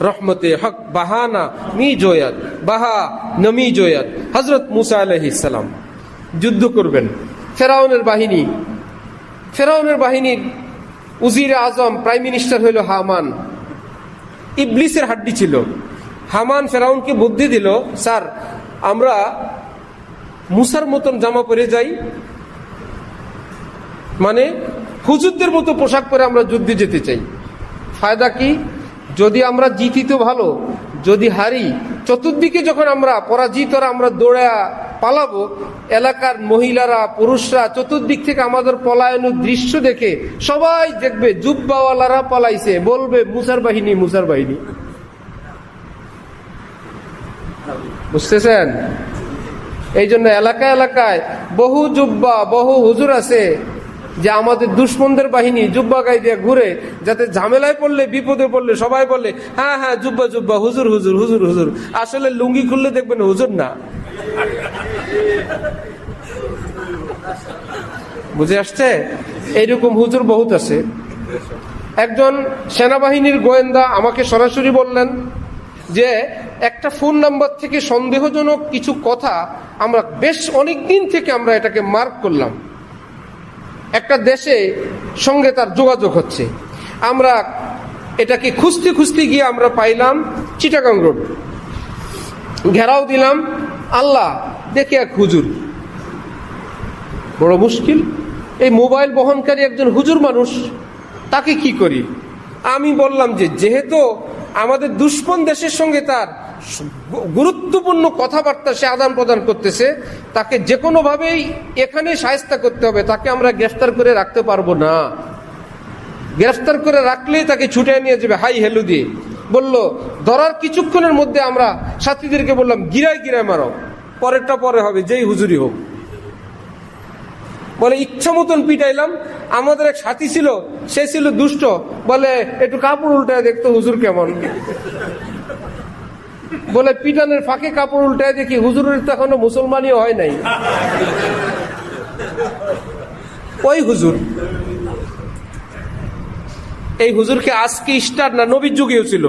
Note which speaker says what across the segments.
Speaker 1: রহমতে হক, বাহানা মি জয়াত, বাহা নমি জয়াত। হজরত মুসা আলহিসাম যুদ্ধ করবেন। ফেরাউনের বাহিনী, ফেরাউনের বাহিনীর উজির আজম, প্রাইম মিনিস্টার হইল হামান। ইবলিসের হাড্ডি ছিল। হামান ফেরাউনকে বুদ্ধি দিল, স্যার, আমরা মুসার মতন জামা পরে যাই। মানে হুজুরদের মতো পোশাক পরে আমরা যুদ্ধে যেতে চাই। ফায়দা কি? যদি আমরা জিতি তো ভালো, যদি হারি, চতুর্দিকে যখন আমরা পরাজিতরা আমরা দৌড়া পালাবো, এলাকার মহিলারা, পুরুষরা চতুর্দিক থেকে আমাদের পলায়নের দৃশ্য দেখে সবাই দেখবে, জুব্বাওয়ালারা পলাইছে, বলবে, মুসার বাহিনী মুসার বাহিনী। বুঝতেছেন? এই জন্য এলাকা এলাকায় বহু জুব্বা, বহু হুজুর আছে। যে আমাদের দুশ্মনদের বাহিনী জুব্বা গাই দিয়ে ঘুরে, যাতে ঝামেলায় পড়লে, বিপদে পড়লে সবাই বললে হ্যাঁ হ্যাঁ জুব্বা জুব্বা, হুজুর হুজুর হুজুর হুজুর। আসলে লুঙ্গি খুললে দেখবেন হুজুর না। বুঝে আসছে? এইরকম হুজুর বহুত আছে। একজন সেনাবাহিনীর গোয়েন্দা আমাকে সরাসরি বললেন যে, একটা ফোন নাম্বার থেকে সন্দেহজনক কিছু কথা আমরা বেশ অনেক দিন থেকে আমরা এটাকে মার্ক করলাম। একটা দেশে সঙ্গে তার যোগাযোগ হচ্ছে। আমরা এটাকে খুঁজতে খুঁজতে গিয়ে আমরা পাইলাম চিটাগাং রোড। ঘেরাও দিলাম, আল্লাহ দেখে এক হুজুর। বড় মুশকিল, এই মোবাইল বহনকারী একজন হুজুর মানুষ, তাকে কি করি? আমি বললাম যে, যেহেতু আমাদের দুশ্মন দেশের সঙ্গে তার গুরুত্বপূর্ণ কথাবার্তা সে আদান প্রদান করতেছে, তাকে যে কোনোভাবেই এখানে সায়স্তা করতে হবে, তাকে আমরা গ্রেফতার করে রাখতে পারব না। গ্রেফতার করে রাখলেই তাকে ছুটে নিয়ে যাবে, হাই হেলু দিয়ে। বলল, ধরার কিছুক্ষণের মধ্যে আমরা সাথীদেরকে বললাম, গিরায় গিরায় মারো, পরেরটা পরে হবে, যেই হুজুরি হোক। বলে, ইচ্ছা মতন পিটাইলাম। আমাদের এক সাথী ছিল, সে ছিল দুষ্ট। বলে, একটু কাপড় উল্টায় দেখতো হুজুর কেমন। বলে, পিটানের ফাঁকে কাপড় উল্টায় দেখি, হুজুরের তো এখনও মুসলমানই হয় নাই। ওই হুজুর। এই হুজুরকে আজকে স্টার না নবীর যুগেও ছিল?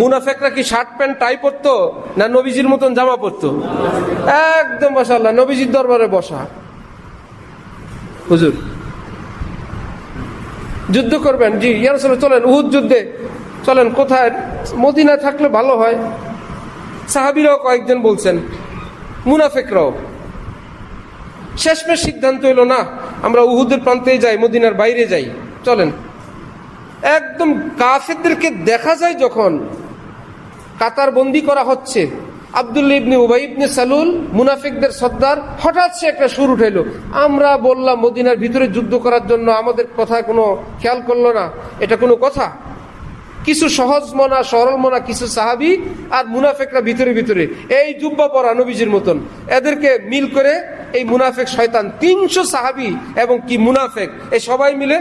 Speaker 1: মুনাফেকরা কি শার্ট প্যান্ট, টাই পরতো? না নবীজির মতন জামা পরতো? একদম বসাল্লাহ নবীজির দরবারে বসা। হুজুর। যুদ্ধ করবেন, জি ইয়ারসলে চলেন, উহুদ যুদ্ধে। চলেন, কোথায়? মদিনায় থাকলে ভালো হয়। সাহাবিরাও কয়েকজন বলছেন, মুনাফেকরাও। শেষমেশ সিদ্ধান্ত হইল, না, আমরা উহুদের প্রান্তে যাই, মদিনার বাইরে যাই, চলেন। একদম কাফেরদেরকে দেখা যায় যখন কাতার বন্দি করা হচ্ছে ইবনে সর্দার, হঠাৎ সে একটা আমরা বললাম মদিনার ভিতরে যুদ্ধ করার জন্য আমাদের কোনো খেয়াল করল না, এটা কোনো কথা? কিছু সহজ মনা, সরল মনা, কিছু সাহাবি আর মুনাফেকরা ভিতরে ভিতরে, এই জুব্বা পরা নবীজির মতন, এদেরকে মিল করে এই মুনাফেক শয়তান, তিনশো সাহাবি এবং কি মুনাফেক, এই সবাই মিলে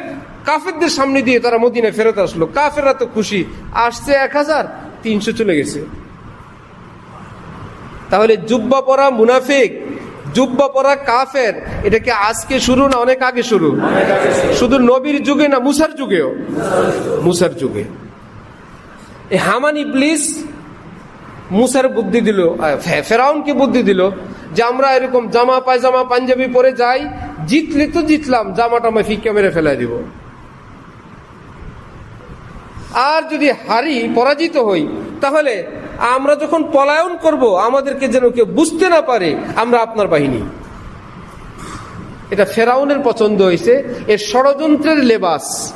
Speaker 1: কাফেরদের সামনে দিয়ে তারা মদিনায় ফেরত আসলো, কাফেররা তো খুশি, আসছে এক হাজার, তিনশো চলে গেছে। তাহলে জুব্বা পরা মুনাফিক, জুব্বা পরা কাফের, এটা কি আজকে শুরু না অনেক আগে শুরু? শুধু নবীর যুগে না মুসার যুগেও? মুসার যুগে। এই হামান ইবলিস মুসার বুদ্ধি দিল ফেরাউনকে বুদ্ধি দিল যে আমরা এরকম জামা, পায়জামা, পাঞ্জাবি পরে যাই, জিতলে তো জিতলাম, জামাটা আমি ফিক্কা মেরে ফেলাই দিব। আর যদি হারি, পরাজিত হই, তাহলে আমরা যখন পলায়ন করব, আমাদেরকে যেন কেউ বুঝতে না পারে, আমরা আপনার বাহিনী। এটা ফেরাউনের পছন্দ হয়েছে। এর ষড়যন্ত্রের লেবাস।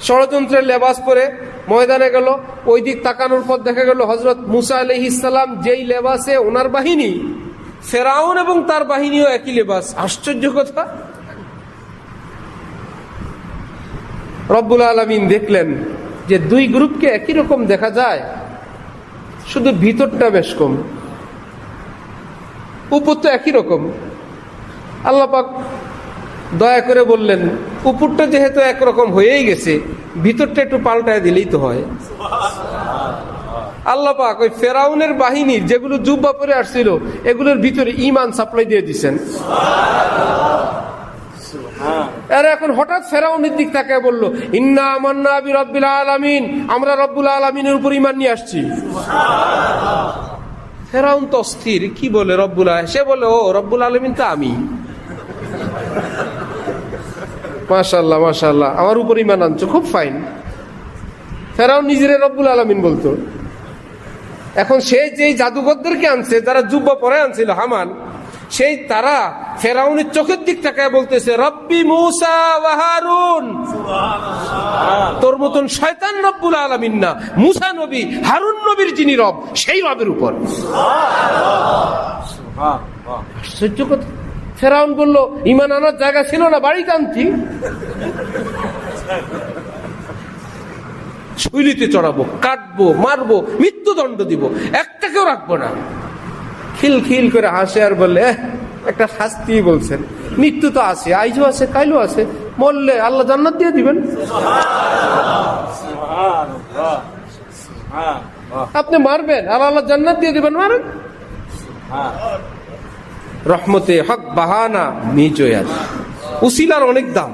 Speaker 1: ষড়যন্ত্রের লেবাস পরে ময়দানে গেল, ওই দিক তাকানোর পর দেখা গেল হজরত মুসা আলহ ইসালাম যেই লেবাসে ওনার বাহিনী, ফেরাউন এবং তার বাহিনীও একই লেবাস। আশ্চর্য কথা। রব্বুল আলমিন দেখলেন যে দুই গ্রুপকে একই রকম দেখা যায়। শুধু ভিতরটা বেশ কম। উপর তো একই রকম। আল্লাপাক দয়া করে বললেন, উপরটা যেহেতু একরকম হয়েই গেছে, ভিতরটা একটু পাল্টায় দিলেই তো হয়। আল্লাপাক ওই ফেরাউনের বাহিনীর যেগুলো জুব্বা পরে আসছিল, এগুলোর ভিতরে ইমান সাপ্লাই দিয়ে দিচ্ছেন এরা এখন হঠাৎ ফেরাউনের দিক তাকে বলল, ইন্না আমান্না বি রব্বিল আলামিন। আমরা রব্বুল আলামিনের উপর ইমান নিয়ে আসছি। ফেরাউন তো অস্থির, কি বলে রব্বুল সে বলে, ও, রব্বুল আলমিন তো আমি। মাশাল্লাহ মাশাল্লাহ আমার উপর ইমান আনছো, খুব ফাইন। ফেরাউন নিজের রব্বুল আলমিন বলতো। এখন সেই যে জাদুঘরদেরকে আনছে, যারা যুব্ব পরে আনছিল, হামান, সেই তারা ফেরাউনের চোখের দিক তাকায় বলতেছে রব্বি মুসা ওয়া হারুন। তোর মতন শয়তান রব্বুল আলমিন না। মুসা নবী হারুন নবীর যিনি রব সেই রবের উপর। আশ্চর্য কথা। ফেরাউন বলল ইমান আনার জায়গা ছিল না বাড়িতে আনছি। শৈলীতে চড়াবো কাটবো মারবো মৃত্যুদণ্ড দিব একটাকেও রাখব না। খিল খিল করে হাসে আর বলে "এহ, একটা শাস্তি বলছেন। মৃত্যু তো আছে আইজও আছে কাইলও আছে। মরলে আল্লাহ জান্নাত দিয়ে দিবেন। আপনি মারবেন আর আল্লাহ জান্নাত দিয়ে দিবেন মারেন। রহমতে হক বাহানা মিজয়াত উসিলার অনেক দাম।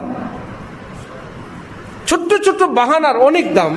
Speaker 1: ছোট্ট ছোট্ট বাহানার অনেক দাম।